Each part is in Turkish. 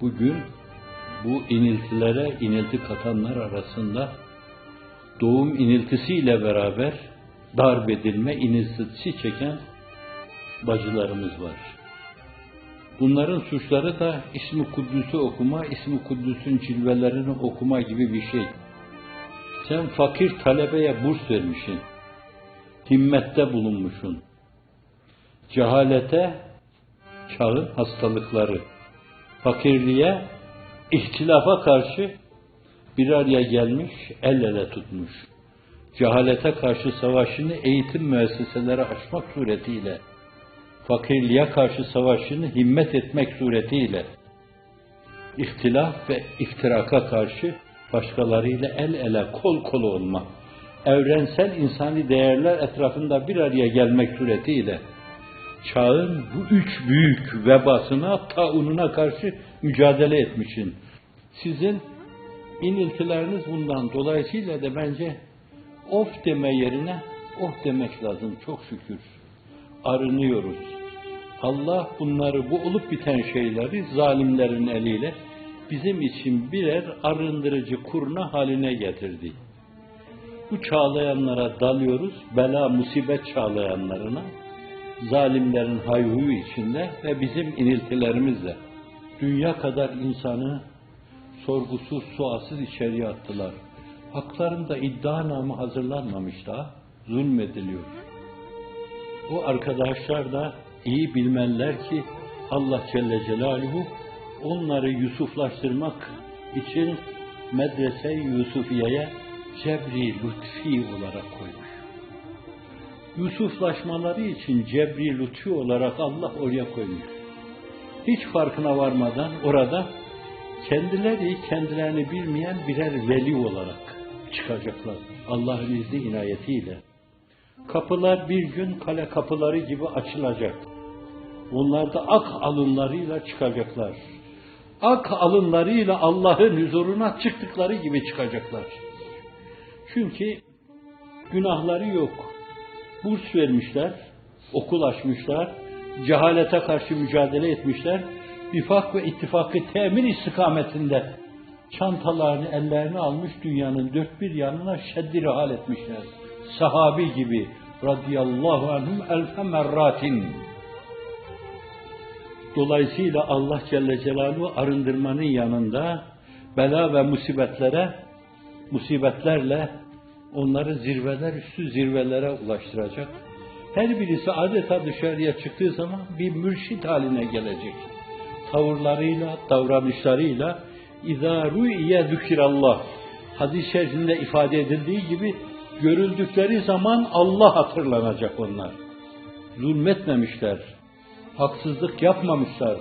Bugün bu iniltilere inilti katanlar arasında doğum iniltisiyle beraber darp edilme iniltisi çeken bacılarımız var. Bunların suçları da ismi Kuddüs'ü okuma, ismi Kuddüs'ün cilvelerini okuma gibi bir şey. Sen fakir talebeye burs vermişsin. Himmette bulunmuşsun. Cehalete, çağın hastalıkları, fakirliğe, ihtilafa karşı bir araya gelmiş, el ele tutmuş. Cehalete karşı savaşını eğitim müesseseleri açmak suretiyle, fakirliğe karşı savaşını himmet etmek suretiyle, ihtilaf ve iftiraka karşı başkalarıyla el ele, kol kola olma, evrensel insani değerler etrafında bir araya gelmek suretiyle, çağın bu üç büyük vebasına, taununa karşı mücadele etmişsin. Sizin iniltileriniz bundan. Dolayısıyla da bence of deme yerine oh demek lazım. Çok şükür. Arınıyoruz. Allah bunları, bu olup biten şeyleri zalimlerin eliyle bizim için birer arındırıcı kurna haline getirdi. Bu çağlayanlara dalıyoruz, bela musibet çağlayanlarına, zalimlerin hayhuyu içinde ve bizim iniltilerimizle dünya kadar insanı sorgusuz, sualsiz içeriye attılar. Haklarında iddianame hazırlanmamış daha, zulmediliyor. Bu arkadaşlar da iyi bilmenler ki Allah Celle Celaluhu onları Yusuflaştırmak için medrese Yusufiye'ye cebri lütfi olarak koymuş. Yusuflaşmaları için cebri lütfi olarak Allah oraya koymuş. Hiç farkına varmadan orada kendileri kendilerini bilmeyen birer veli olarak çıkacaklar. Allah'ın izni inayetiyle. Kapılar bir gün kale kapıları gibi açılacak. Onlar da ak alınlarıyla çıkacaklar. Ak alınlarıyla Allah'ın huzuruna çıktıkları gibi çıkacaklar. Çünkü günahları yok. Burs vermişler, okul açmışlar, cehalete karşı mücadele etmişler, nifak ve ittifakı temin istikametinde çantalarını ellerine almış dünyanın dört bir yanına şeddi hal etmişler. Sahabi gibi radıyallahu anhum elfe merratin. Dolayısıyla Allah Celle Celaluhu arındırmanın yanında bela ve musibetlere, musibetlerle onları zirveler üstü zirvelere ulaştıracak. Her birisi adeta dışarıya çıktığı zaman bir mürşit haline gelecek. Tavırlarıyla, davranışlarıyla اِذَا رُؤِيَ ذُكِرَ Allah hadis-i şerifinde ifade edildiği gibi görüldükleri zaman Allah hatırlanacak onlar. Zulmetmemişler, haksızlık yapmamışlar,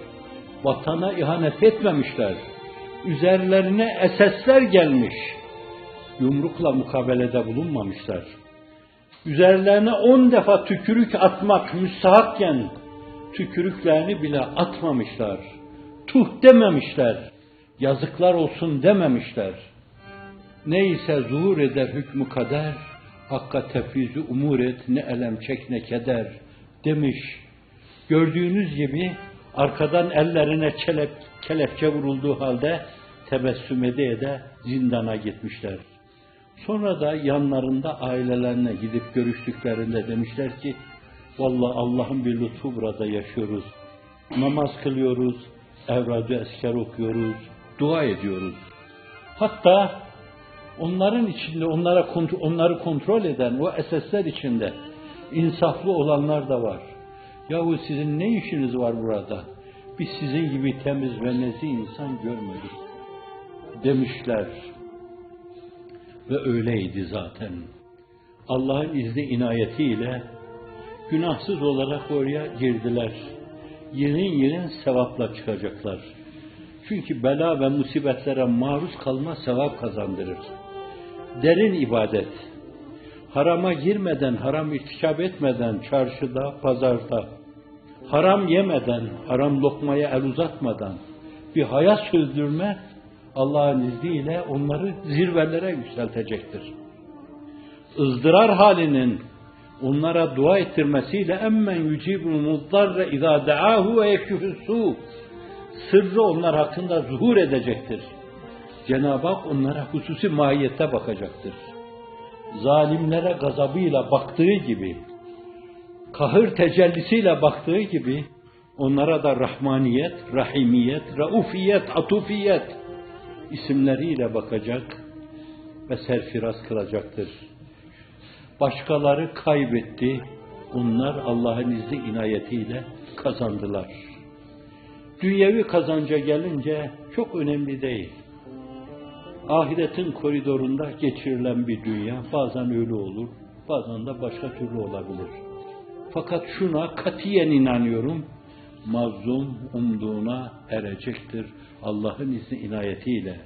vatana ihanet etmemişler, üzerlerine esesler gelmiş, Yumrukla mukabelede bulunmamışlar. Üzerlerine on defa tükürük atmak müstahakken tükürüklerini bile atmamışlar. Tuh dememişler. Yazıklar olsun dememişler. Neyse zuhur eder hükmü kader, Hakka tefvizi umur et, ne elem çek ne keder demiş. Gördüğünüz gibi arkadan ellerine kelep, kelepçe vurulduğu halde tebessüm ede ede zindana gitmişler. Sonra da yanlarında ailelerine gidip görüştüklerinde demişler ki, Vallahi Allah'ın bir lütfu burada yaşıyoruz. Namaz kılıyoruz, evrad esker okuyoruz, dua ediyoruz. Hatta onların içinde onlara onları kontrol eden o esesler içinde insaflı olanlar da var. Yahu sizin ne işiniz var burada? Biz sizin gibi temiz ve nezih insan görmedik demişler. Ve öyleydi zaten. Allah'ın izni inayetiyle günahsız olarak oraya girdiler. Yerin yerin sevapla çıkacaklar. Çünkü bela ve musibetlere maruz kalma sevap kazandırır. Derin ibadet. Harama girmeden, haram irtikap etmeden çarşıda, pazarda, haram yemeden, haram lokmaya el uzatmadan bir hayat sürdürme Allah'ın izniyle onları zirvelere yükseltecektir. ızdırar halinin onlara dua ettirmesiyle emmen yucibul muddarre izâ da'ahu ve yekşifus sırrı onlar hakkında zuhur edecektir. Cenab-ı Hak onlara hususi mahiyette bakacaktır. Zalimlere gazabıyla baktığı gibi, kahır tecellisiyle baktığı gibi, onlara da rahmaniyet, rahimiyet, raufiyet, atufiyet isimleriyle bakacak ve serfiraz kılacaktır. Başkaları kaybetti, onlar Allah'ın izni inayetiyle kazandılar. Dünyevi kazanca gelince çok önemli değil. Ahiretin koridorunda geçirilen bir dünya bazen öyle olur, bazen de başka türlü olabilir. Fakat şuna katiyen inanıyorum, mazlum umduğuna erecektir Allah'ın izni inayetiyle.